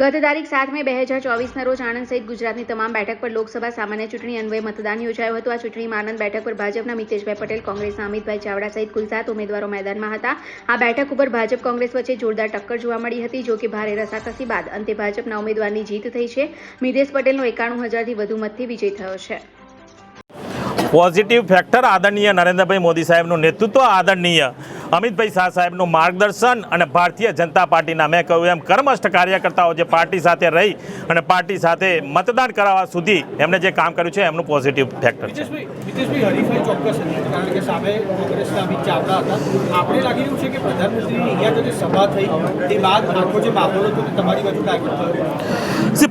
ગત તારીખ સાત મે બે હજાર ચોવીસના રોજ આણંદ સહિત ગુજરાતની તમામ બેઠક પર લોકસભા સામાન્ય ચૂંટણી અન્વયે મતદાન યોજાયું હતું. આ ચૂંટણીમાં આણંદ બેઠક પર ભાજપના મિતેશભાઈ પટેલ, કોંગ્રેસના અમિતભાઈ ચાવડા સહિત કુલ સાત ઉમેદવારો મેદાનમાં હતા. આ બેઠક ઉપર ભાજપ કોંગ્રેસ વચ્ચે જોરદાર ટક્કર જોવા મળી હતી, જો કે ભારે રસાકસી બાદ અંતે ભાજપના ઉમેદવારની જીત થઈ છે. મિતેશ પટેલનો એકાણું હજારથી વધુ મતથી વિજય થયો છે. પોઝિટિવ ફેક્ટર આદરણીય નરેન્દ્રભાઈ મોદી સાહેબનું નેતૃત્વ આદરણીય. અમિતભાઈ શાહ સાહેબનું માર્ગદર્શન અને ભારતીય જનતા પાર્ટીના મેં કહ્યું એમ કર્મસ્થ કાર્યકર્તાઓ જે પાર્ટી સાથે રહી અને પાર્ટી સાથે મતદાન કરાવવા સુધી એમણે જે કામ કર્યું છે એમનું પોઝિટિવ ફેક્ટર છે.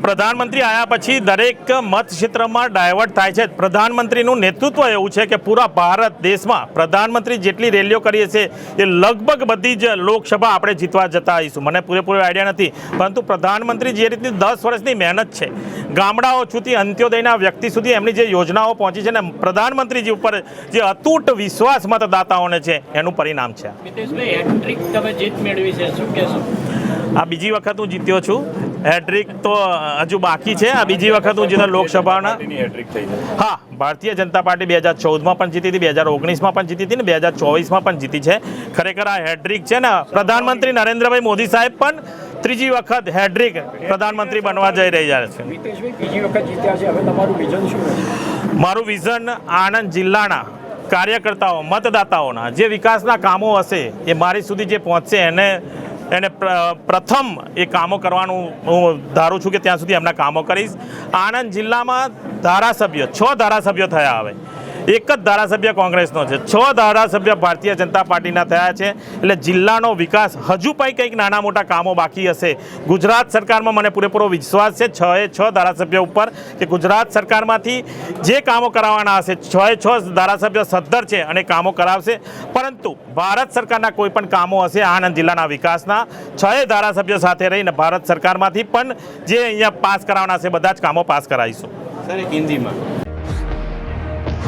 પ્રધાનમંત્રી આવ્યા પછી દરેક મત ક્ષેત્રમાં ડાયવર્ટ થાય છે. પ્રધાનમંત્રીનું નેતૃત્વ એવું છે કે પૂરા ભારત દેશમાં પ્રધાનમંત્રી જેટલી રેલીઓ કરીએ છીએ એ લગભગ બધી જ લોકસભા આપણે જીતવા જતા આવીશું. મને પૂરેપૂરો આઈડિયા નથી પરંતુ પ્રધાનમંત્રી જે રીતની દસ વર્ષની મહેનત છે ગામડાઓ સુધી અંત્યોદયના વ્યક્તિ સુધી એમની જે યોજનાઓ પહોંચી છે ને પ્રધાનમંત્રીજી ઉપર જે અતૂટ વિશ્વાસ મતદાતાઓને છે એનું પરિણામ છે. આ બીજી વખત હું જીત્યો છું. હેડ્રિક તો હજુ બાકી છે. આ બીજી વખત હું જીતા લોકસભાના હા ભારતીય જનતા પાર્ટી બે હજાર ચૌદમાં પણ જીતી હતી બે હજાર ઓગણીસમાં પણ જીતી હતી ને બે હજાર ચોવીસમાં પણ જીતી છે. ખરેખર આ હેડ્રિક છે ને પ્રધાનમંત્રી નરેન્દ્રભાઈ મોદી સાહેબ પણ ત્રીજી વખત હેડ્રિક પ્રધાનમંત્રી બનવા જઈ રહ્યા છે. મિતેશભાઈ બીજી વખત જીત્યા છે. હવે તમારું વિઝન શું છે? મારું વિઝન આણંદ જિલ્લાના કાર્યકર્તાઓ મતદાતાઓના જે વિકાસના કામો હશે એ મારી સુધી જે પહોંચશે એને એને પ્ર- પ્રથમ એ કામો કરવાનું હું ધારું છું કે ત્યાં સુધી એમના કામો કરીશ. આણંદ જિલ્લામાં ધારાસભ્ય, છ ધારાસભ્યો થયા હવે. એક જ ધારાસભ્ય કોંગ્રેસનો છે. છ ધારાસભ્ય ભારતીય જનતા પાર્ટીના થયા છે. એટલે જિલ્લાનો વિકાસ હજુ પણ કંઈક નાના મોટા કામો બાકી હશે. ગુજરાત સરકારમાં મને પૂરેપૂરો વિશ્વાસ છે. છ એ છ ધારાસભ્ય ઉપર કે ગુજરાત સરકારમાંથી જે કામો કરાવવાના હશે. છ એ છ ધારાસભ્ય સદ્ધર છે અને કામો કરાવશે. પરંતુ ભારત સરકારના કોઈ પણ કામો હશે આણંદ જિલ્લાના વિકાસના, છ એ ધારાસભ્યો સાથે રહીને ભારત સરકારમાંથી પણ જે અહીંયા પાસ કરાવવાના છે બધા જ કામો પાસ કરાવીશું. સર હિન્દીમાં.